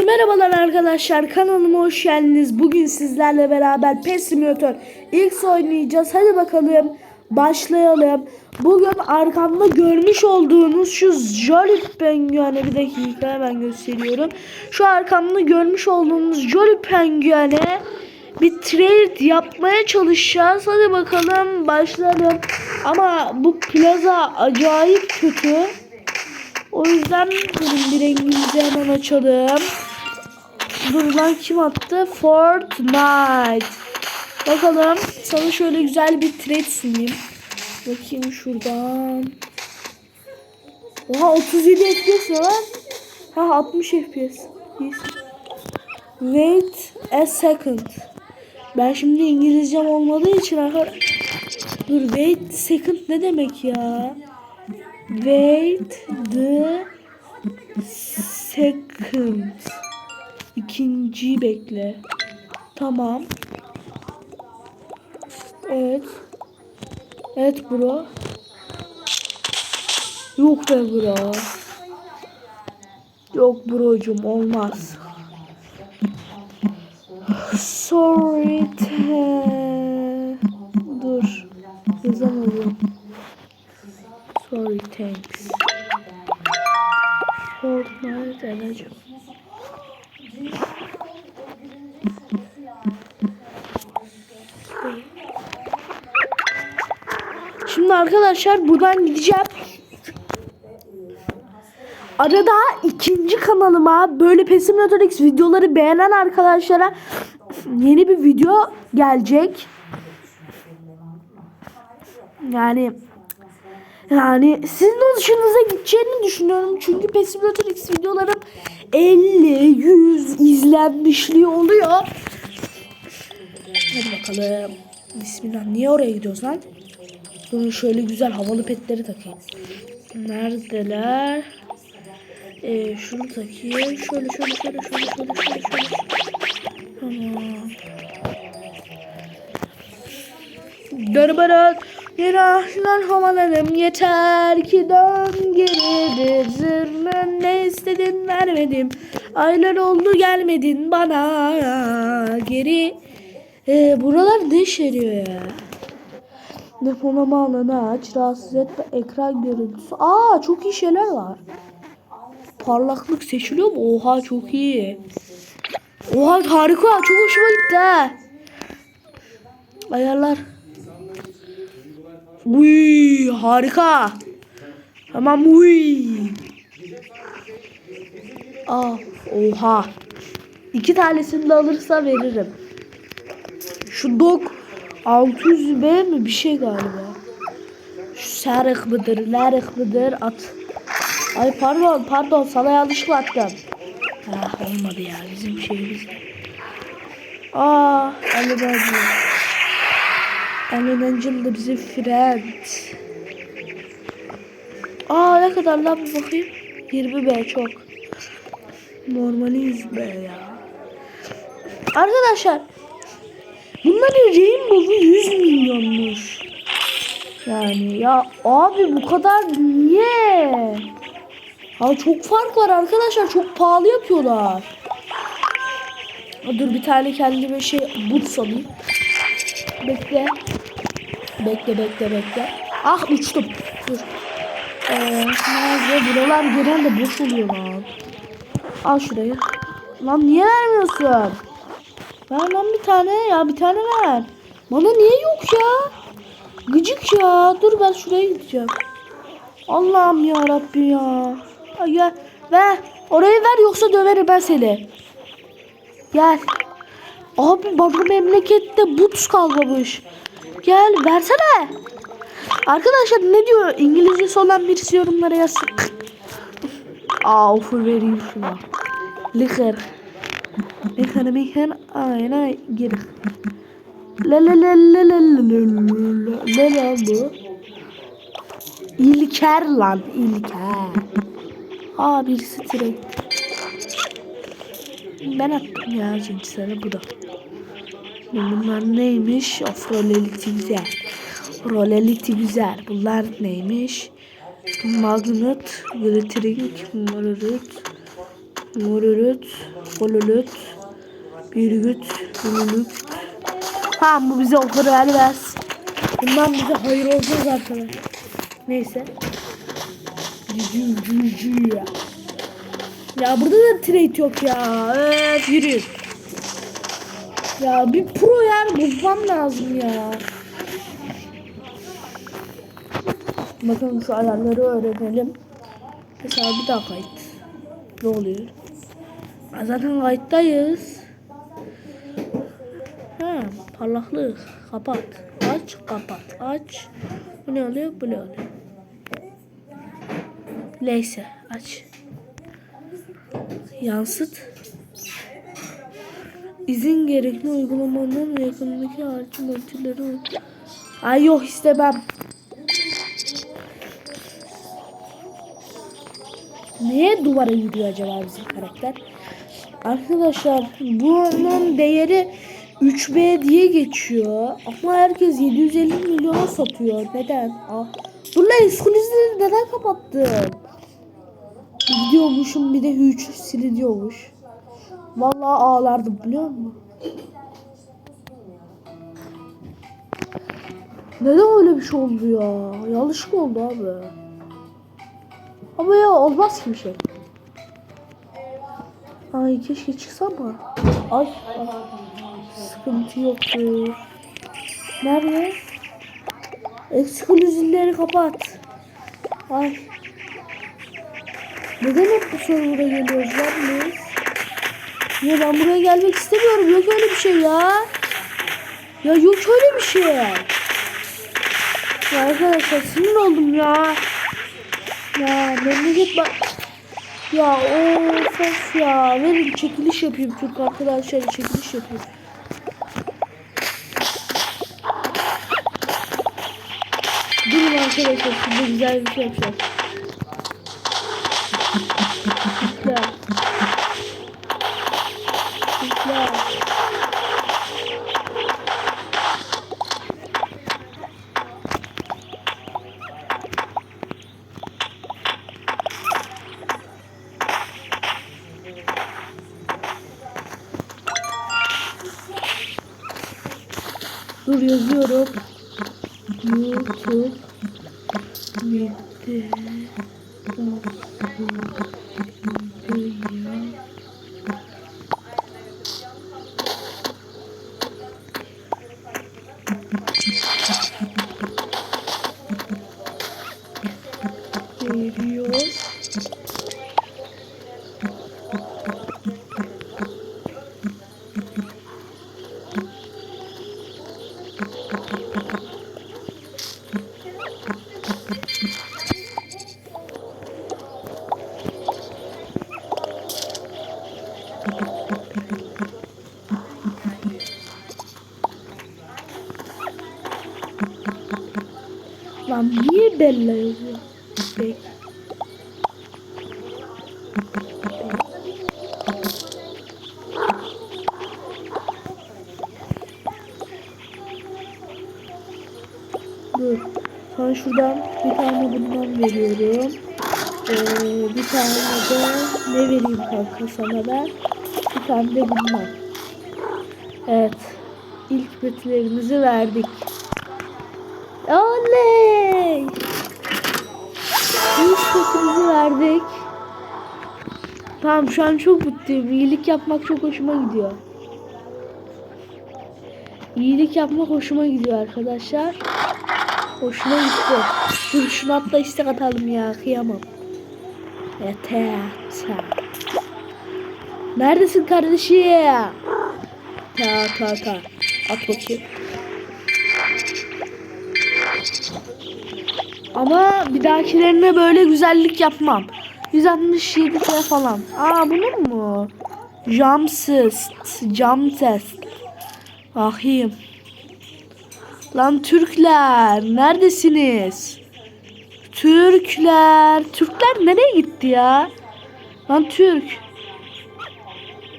Herkese merhabalar arkadaşlar. Kanalıma hoş geldiniz. Bugün sizlerle beraber PES Simulator X oynayacağız. Hadi bakalım başlayalım. Bugün arkamda görmüş olduğunuz şu Jolly Penguin'e bir dakika hemen gösteriyorum. Şu arkamda görmüş olduğunuz Jolly Penguin'e bir trade yapmaya çalışacağız. Hadi bakalım başlayalım. Ama bu plaza acayip kötü. O yüzden bir rengimizi hemen açalım. Dur lan kim attı? Fortnite. Bakalım sana şöyle güzel bir trade sunayım. Bakayım şuradan. Oha 37 FPS ne lan? Ha 60 FPS. Wait a second. Ben şimdi İngilizcem olmadığı için arkadaşlar. Dur wait second ne demek ya? Wait the second. İkinciyi bekle. Tamam. Evet. Evet bro. Yok be bro. Yok brocum olmaz. Sorry. te- Dur. Yazamadım. Sorry, thanks. Arkadaşlar buradan gideceğim. Arada ikinci kanalıma böyle Pesiminator X videoları beğenen arkadaşlara yeni bir video gelecek. Yani yani sizin hoşunuza gideceğini düşünüyorum. Çünkü Pesiminator X videolarım 50, 100 izlenmişliği oluyor. Hadi bakalım. Bismillah. Niye oraya gidiyoruz lan? Dur şöyle güzel havalı petleri takayım. Neredeler? Ee, şunu takayım. Şöyle şöyle şöyle şöyle şöyle şöyle şöyle. Tamam. Darbarat Günahlar havalarım yeter ki dön geridir Zırnın ne istedin vermedim Aylar oldu gelmedin bana geri ee, Buralar ne işe ya Depolama alanı aç rahatsız etme ekran görüntüsü Aa çok iyi şeyler var Parlaklık seçiliyor mu? Oha çok iyi Oha harika çok hoşuma gitti ha. Ayarlar Uy harika. Tamam uy. Aa, oha. İki tanesini de alırsa veririm. Şu dog 600B mi bir şey galiba. Şu sarık mıdır, larık mıdır at. Ay pardon, pardon sana yanlışlıkla attım. Ah olmadı ya bizim şeyimiz. Aa, Ali Bacı. Angel da bizim friend. Aa ne kadar lan bir bakayım. 20 B çok. Normali 100 B ya. Arkadaşlar bunların Rainbow'u 100 milyonmuş. Yani ya abi bu kadar niye? Ha çok fark var arkadaşlar. Çok pahalı yapıyorlar. Dur bir tane kendime şey boots alayım. Bekle. Bekle bekle bekle. Ah uçtum. Dur. Ee? Buralar genelde boş oluyor lan. Al şurayı. Lan niye vermiyorsun? Ver lan bir tane ya bir tane ver. Bana niye yok ya? Gıcık ya. Dur ben şuraya gideceğim. Allah'ım ya Rabbi ya. Ay gel. Ver. Orayı ver yoksa döverim ben seni. Gel. Abi bana memlekette boots kalmamış. Gel versene. Arkadaşlar ne diyor? İngilizcesi olan birisi yorumlara yazsın. Aa ofur vereyim şuna. Liker. Miker ayna gir. La la la la la la la la la bu. İlker lan İlker. Aa birisi direkt. Ben attım ya cinsleri bu da. Bunlar neymiş? Of roleliti güzel. Roleliti güzel. Bunlar neymiş? Magnet, glittering, margaret, Vururut. Volulut. Birgüt. Vurulut. Tamam bu bize okur vermez. Bundan bize hayır olmaz arkadaşlar. Neyse. Ya. Ya burada da trade yok ya. Evet yürü. Ya bir pro yer bulmam lazım ya. Bakın şu ayarları öğrenelim. Mesela bir daha kayıt. Ne oluyor? Zaten kayıttayız. Parlaklık. Kapat. Aç, kapat. Aç. Bu ne oluyor? Bu ne oluyor? Neyse, aç. Yansıt. İzin gerekli uygulamanın yakınındaki harcı ölçüleri Ay yok istemem. Neye duvara yürüyor acaba bizim karakter? Arkadaşlar bunun değeri 3B diye geçiyor. Ama herkes 750 milyona satıyor. Neden? Ah. Dur lan ekskluzivleri neden kapattın? Gidiyormuşum bir de 3 siliniyormuş. Vallahi ağlardım biliyor musun? Neden öyle bir şey oldu ya? Yanlış mı oldu abi? Ama ya olmaz ki bir şey. Ay keşke çıksa mı? Ay, ay. Sıkıntı yoktur. Nerede? Ekskluzivleri kapat. Ay. Neden hep bu server'a geliyoruz lan biz? Ya ben buraya gelmek istemiyorum. Yok öyle bir şey ya. Ya yok öyle bir şey. Ya arkadaşlar sinir oldum ya. Ya memleket bak. Ya of ya. Verin çekiliş yapayım Türk arkadaşlar çekiliş yapayım. Arkadaşlar size güzel bir şey yapacağız. Güzel. Güzel. Dur yazıyorum. YouTube video Veriyor. Lan niye Bella yazıyor? Bek. Dur. Sana şuradan bir tane bundan veriyorum. Ee, bir tane de ne vereyim kanka sana ben? Bir tane de bundan. Evet. İlk betlerimizi verdik. Verdik. Tamam şu an çok mutluyum. İyilik yapmak çok hoşuma gidiyor. İyilik yapmak hoşuma gidiyor arkadaşlar. Hoşuma gitti. Dur şunu atla istek atalım ya. Kıyamam. Yeter. Neredesin kardeşim? Ta ta ta. At bakayım. Ama bir dahakilerine böyle güzellik yapmam. 167 kere falan. Aa bunun mu? Jamsist. Jamtest. Bakayım. Lan Türkler neredesiniz? Türkler. Türkler nereye gitti ya? Lan Türk.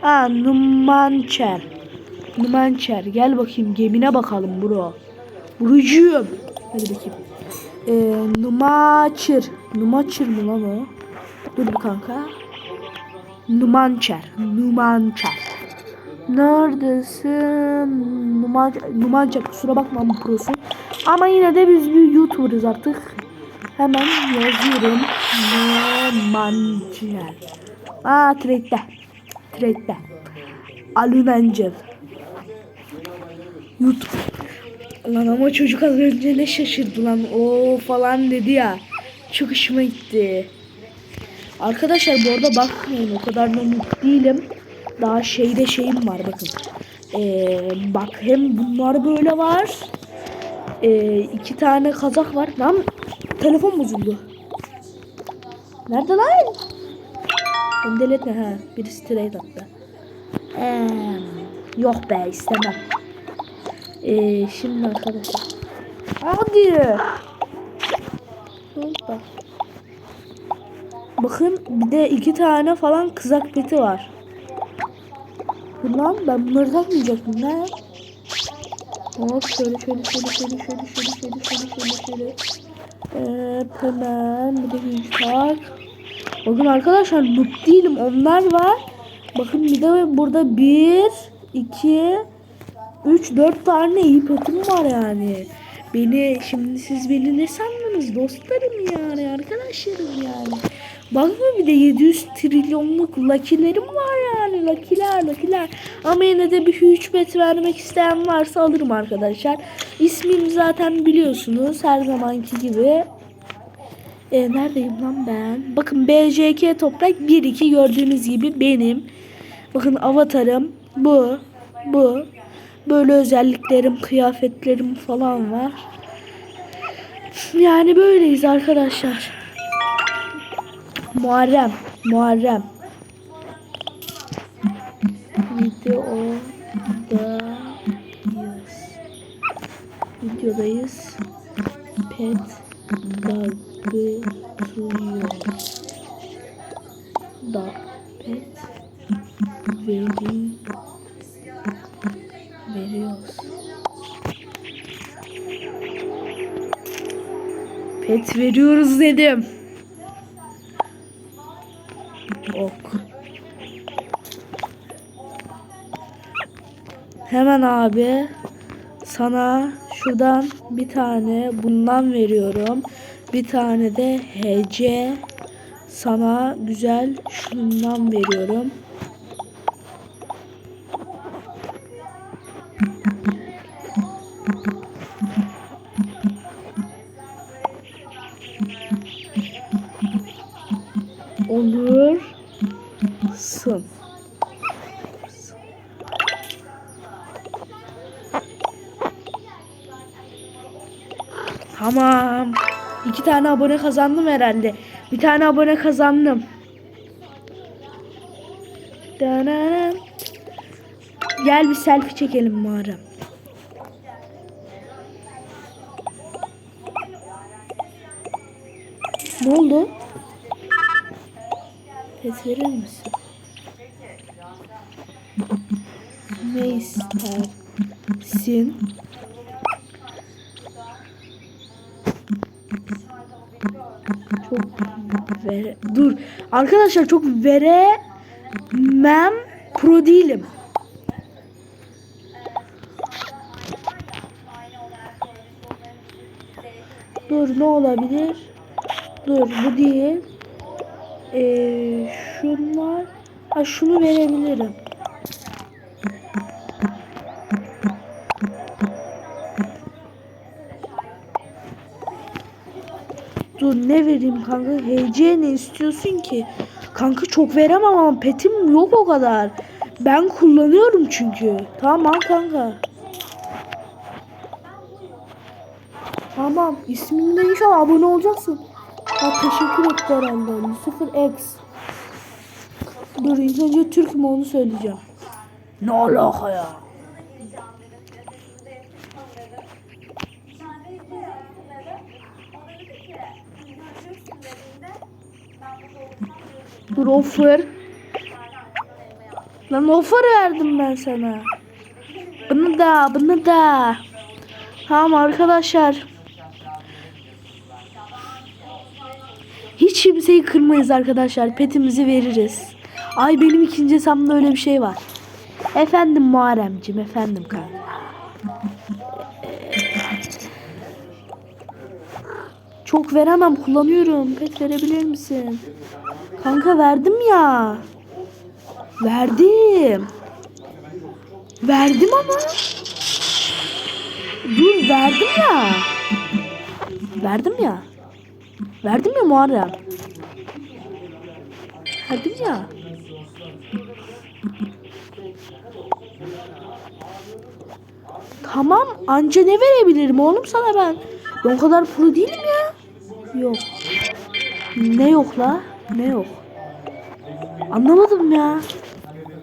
Ha Numançer. Numançer. Gel bakayım gemine bakalım bro. Burucuğum. Hadi bakayım. Ee, Numaçır. Numaçır mı lan o? Dur bir kanka. Numançer. Numançer. Neredesin? Numançer. Numançer kusura bakma bu prosu. Ama yine de biz bir YouTuber'ız artık. Hemen yazıyorum. Numançer. Aa trade'de. Trade'de. Alun Angel. YouTube. Lan ama çocuk az önce ne şaşırdı lan. O falan dedi ya. Çok hoşuma gitti. Arkadaşlar bu arada bakmayın o kadar da mutlu değilim. Daha şeyde şeyim var bakın. Ee, bak hem bunlar böyle var. Ee, iki tane kazak var. Lan telefon bozuldu. Nerede lan? Endeletme ha. Biri straight attı. Ee, yok be istemem. Ee, şimdi arkadaşlar. Hadi. Hoppa. Bakın bir de iki tane falan kızak peti var. Bundan ben bunları takmayacaktım ne? Hop şöyle şöyle şöyle şöyle şöyle şöyle şöyle şöyle şöyle şöyle. Evet hemen bir de bir tak. Bakın arkadaşlar noob değilim onlar var. Bakın bir de burada bir, iki, üç, dört tane iyi petim var yani. Beni şimdi siz beni ne sandınız dostlarım yani arkadaşlarım yani. Bakma bir de 700 trilyonluk lucky'lerim var yani lucky'ler lucky'ler. Ama yine de bir bet vermek isteyen varsa alırım arkadaşlar. İsmim zaten biliyorsunuz her zamanki gibi. E, neredeyim lan ben? Bakın BJK Toprak 1-2 gördüğünüz gibi benim. Bakın avatarım bu. Bu. Böyle özelliklerim, kıyafetlerim falan var. Yani böyleyiz arkadaşlar. Muharrem. Muharrem. Videodayız. Videodayız. Pet dağıtıyor. Da pet veri veriyoruz. Pet veriyoruz dedim. Ok. Hemen abi sana şuradan bir tane bundan veriyorum. Bir tane de HC sana güzel şundan veriyorum. Olursun. Tamam. İki tane abone kazandım herhalde. Bir tane abone kazandım. Gel bir selfie çekelim Muharrem. Ne oldu? Pes verir misin? Ne istersin? Çok vere... Dur. Arkadaşlar çok veremem pro değilim. Dur ne olabilir? Dur bu değil. Ee, şunlar. Ha şunu verebilirim. Dur ne vereyim kanka? HC ne istiyorsun ki? Kanka çok veremem ama petim yok o kadar. Ben kullanıyorum çünkü. Tamam kanka. Tamam. İsminle inşallah abone olacaksın. Ha teşekkür etti herhalde. 0x. Dur ilk önce Türk mü onu söyleyeceğim. Ne alaka ya? Dur offer. Lan offer verdim ben sana. Bunu da bunu da. Tamam arkadaşlar. Hiç kimseyi kırmayız arkadaşlar. Petimizi veririz. Ay benim ikinci hesabımda öyle bir şey var. Efendim Muharremcim efendim kanka. Çok veremem kullanıyorum. Pet verebilir misin? Kanka verdim ya. Verdim. Verdim ama. Dur verdim ya. Verdim ya. Verdim ya Muharrem. Verdim ya. Tamam anca ne verebilirim oğlum sana ben? Ben o kadar pro değilim ya. Yok. Ne yok la? Ne yok? Anlamadım ya.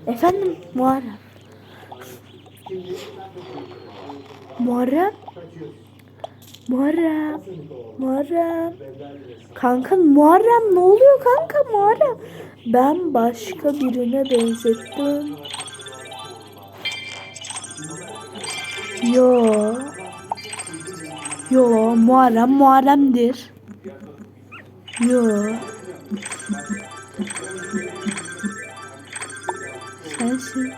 Efendim Muharrem. Muharrem. Muharrem. Muharrem. Kanka Muharrem ne oluyor kanka Muharrem? Ben başka birine benzettim. Yo. Yo Muharrem Muharrem'dir. Yo. Sensin.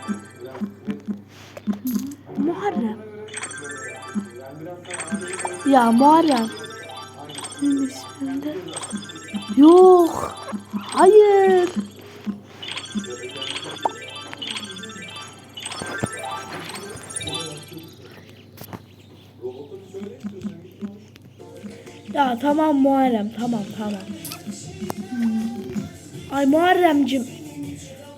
Ya Muharrem. Benim ismimde. Yok. Hayır. Ya tamam Muharrem tamam tamam. Ay Muharremcim.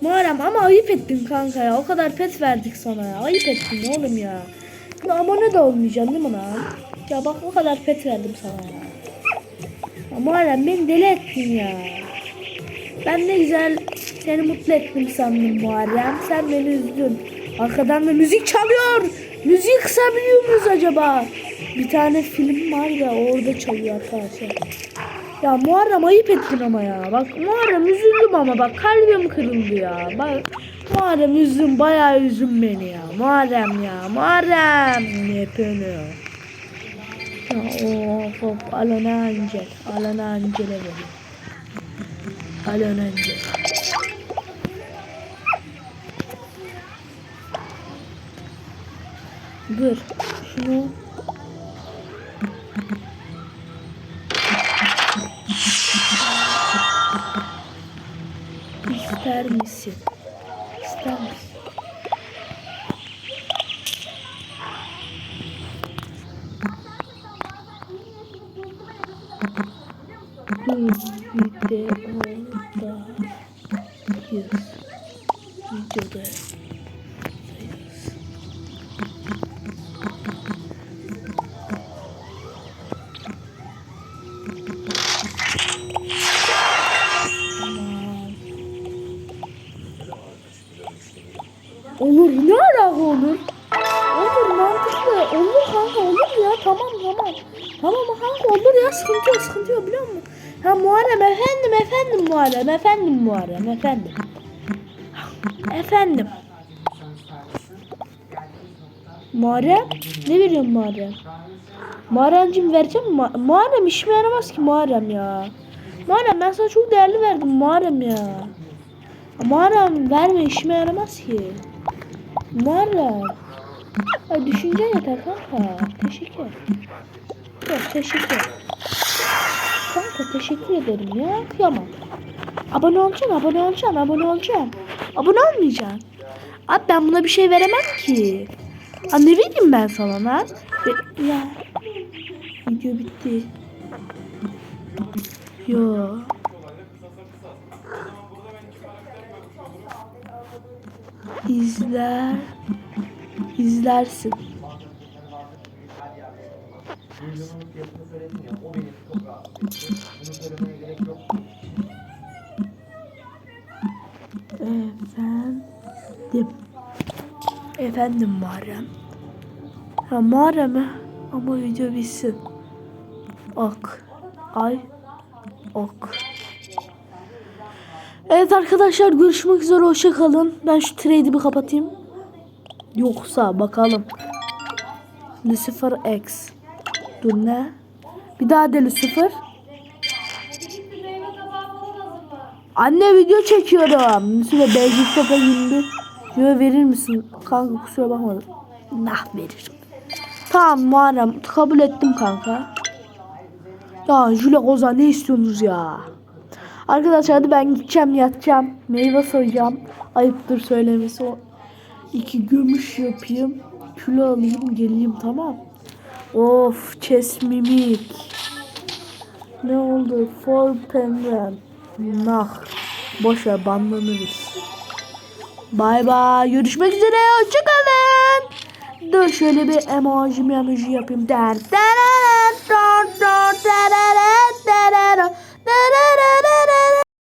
Muharrem ama ayıp ettin kanka ya. O kadar pet verdik sana ya. Ayıp ettin oğlum ya. Abone de olmayacaksın değil mi lan? Ya bak o kadar pet verdim sana ya. ya Muharrem beni deli ettin ya. Ben ne güzel seni mutlu ettim sandım Muharrem. Sen beni üzdün. Arkadan da müzik çalıyor. Müziği kısabiliyor muyuz acaba? Bir tane film var ya orada çalıyor arkadaşlar. Ya Muharrem ayıp ettin ama ya. Bak Muharrem üzüldüm ama bak kalbim kırıldı ya. Bak Muharrem üzdün bayağı üzdün beni ya. Muharrem ya. Muharrem. Ne yapıyorsun ya? Ya of of Alana Angel. Alana Angel'e verin. Alana Angel. Dur. Şunu sıkıntı yok sıkıntı yok biliyor musun? Ha Muharrem efendim efendim Muharrem efendim Muharrem efendim. Efendim. Muharrem ne veriyorsun Muharrem? Muharremciğim vereceğim mi? Mu- Muharrem işime yaramaz ki Muharrem ya. Muharrem ben sana çok değerli verdim Muharrem ya. Muharrem verme işime yaramaz ki. Muharrem. Ay düşünce yeter kanka. Teşekkür. Yok teşekkür. Kanka teşekkür ederim ya. Kıyamam. Abone olacaksın, abone olacaksın, abone olacaksın. Abone olmayacaksın. Abi ben buna bir şey veremem ki. Ha ne vereyim ben sana lan? Ve- ya. Video bitti. Yo. İzler. İzlersin. Efendim. Efendim Muharrem. Ha Muharrem mi? Ama video bitsin. Ok. Ay. Ok. Evet arkadaşlar görüşmek üzere hoşça kalın. Ben şu trade'i bir kapatayım. Yoksa bakalım. Lucifer X. Dur ne? Bir daha de Lucifer. Anne video çekiyorum. Şöyle Belgik Sopa 21 Yo verir misin? Kanka kusura bakma. Nah veririm. Tamam Muharrem kabul ettim kanka. Ya Jüle Oza ne istiyorsunuz ya? Arkadaşlar hadi ben gideceğim yatacağım. Meyve soyacağım. Ayıptır söylemesi o. İki gömüş yapayım. Kilo alayım geleyim tamam. Of chess mimik. Ne oldu? For penguin. Nah. Boş ver banlanırız. Bay bay. Görüşmek üzere. Hoşçakalın. Dur şöyle bir emoji emoji yapayım. Den, den, den, den, den, den, den.